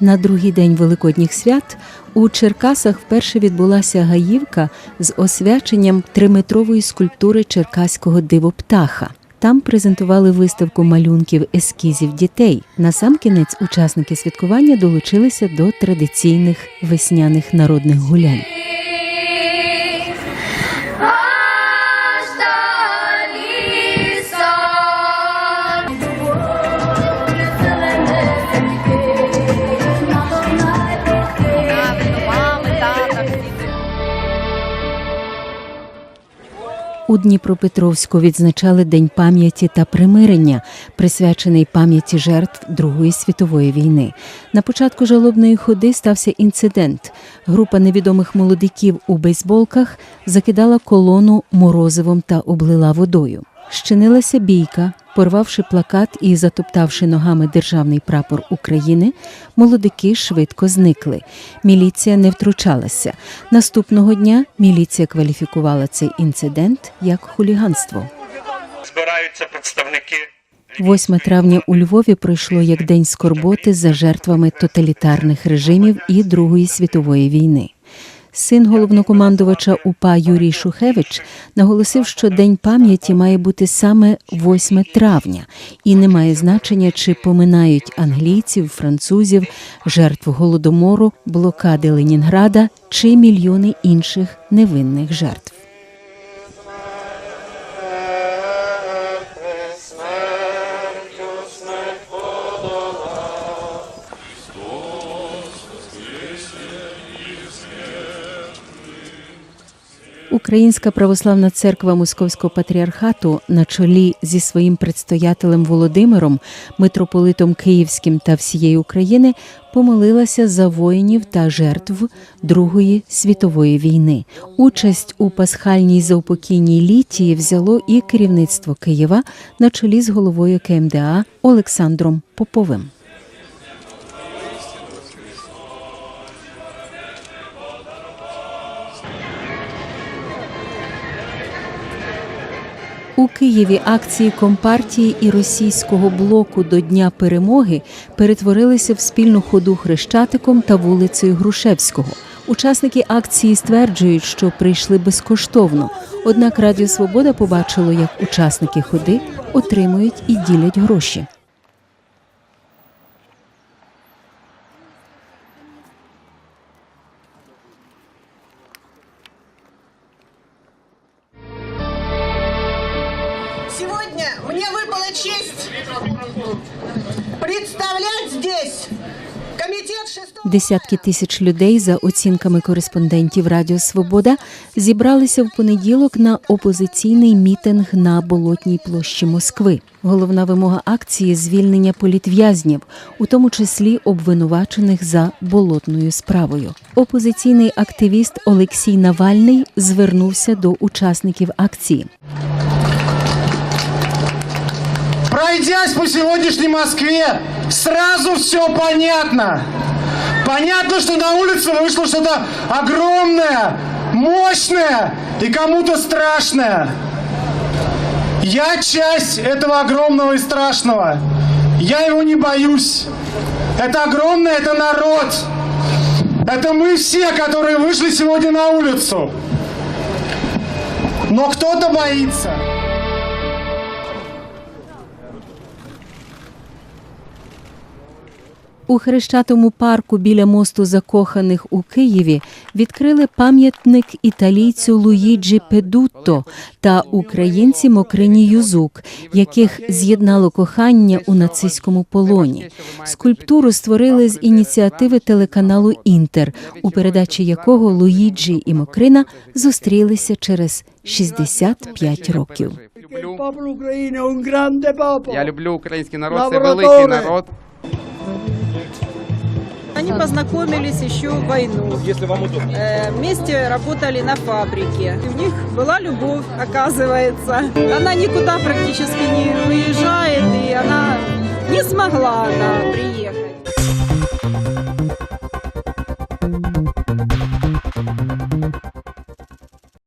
На другий день Великодніх свят у Черкасах вперше відбулася гаївка з освяченням триметрової скульптури черкаського дивоптаха. Там презентували виставку малюнків ескізів дітей. Насамкінець учасники святкування долучилися до традиційних весняних народних гулянь. У Дніпропетровську відзначали День пам'яті та примирення, присвячений пам'яті жертв Другої світової війни. На початку жалобної ходи стався інцидент. Група невідомих молодиків у бейсболках закидала колону морозивом та облила водою. Щинилася бійка, порвавши плакат і затоптавши ногами державний прапор України, молодики швидко зникли. Міліція не втручалася. Наступного дня міліція кваліфікувала цей інцидент як хуліганство. збираються представники 8 травня у Львові пройшло як день скорботи за жертвами тоталітарних режимів і Другої світової війни. Син головнокомандувача УПА Юрій Шухевич наголосив, що День пам'яті має бути саме 8 травня, і не має значення, чи поминають англійців, французів, жертв голодомору, блокади Ленінграда чи мільйони інших невинних жертв. Українська православна церква Московського патріархату на чолі зі своїм предстоятелем Володимиром, митрополитом Київським та всієї України помолилася за воїнів та жертв Другої світової війни. Участь у пасхальній заупокійній літії взяло і керівництво Києва на чолі з головою КМДА Олександром Поповим. У Києві акції Компартії і російського блоку до Дня перемоги перетворилися в спільну ходу Хрещатиком та вулицею Грушевського. Учасники акції стверджують, що прийшли безкоштовно. Однак Радіо Свобода побачило, як учасники ходи отримують і ділять гроші. Десятки тисяч людей, за оцінками кореспондентів Радіо Свобода, зібралися в понеділок на опозиційний мітинг на Болотній площі Москви. Головна вимога акції звільнення політв'язнів, у тому числі обвинувачених за болотною справою. Опозиційний активіст Олексій Навальний звернувся до учасників акції. Пройдясь по сегодняшней Москве, сразу все понятно. Понятно, что на улице вышло что-то огромное, мощное и кому-то страшное. Я часть этого огромного и страшного. Я его не боюсь. Это огромное, это народ. Это мы все, которые вышли сегодня на улицу. Но кто-то боится. У Хрещатому парку біля мосту закоханих у Києві відкрили пам'ятник італійцю Луїджі Педутто та українці Мокрині Юзук, яких з'єднало кохання у нацистському полоні. Скульптуру створили з ініціативи телеканалу Інтер, у передачі якого Луїджі і Мокрина зустрілися через 65 років. Я люблю український народ, це великий народ. Они познакомились еще в войну. Если вам удобно. Э, Вместе работали на фабрике. И у них была любовь, оказывается. Она никуда практически не уезжает, и она не смогла она приехать.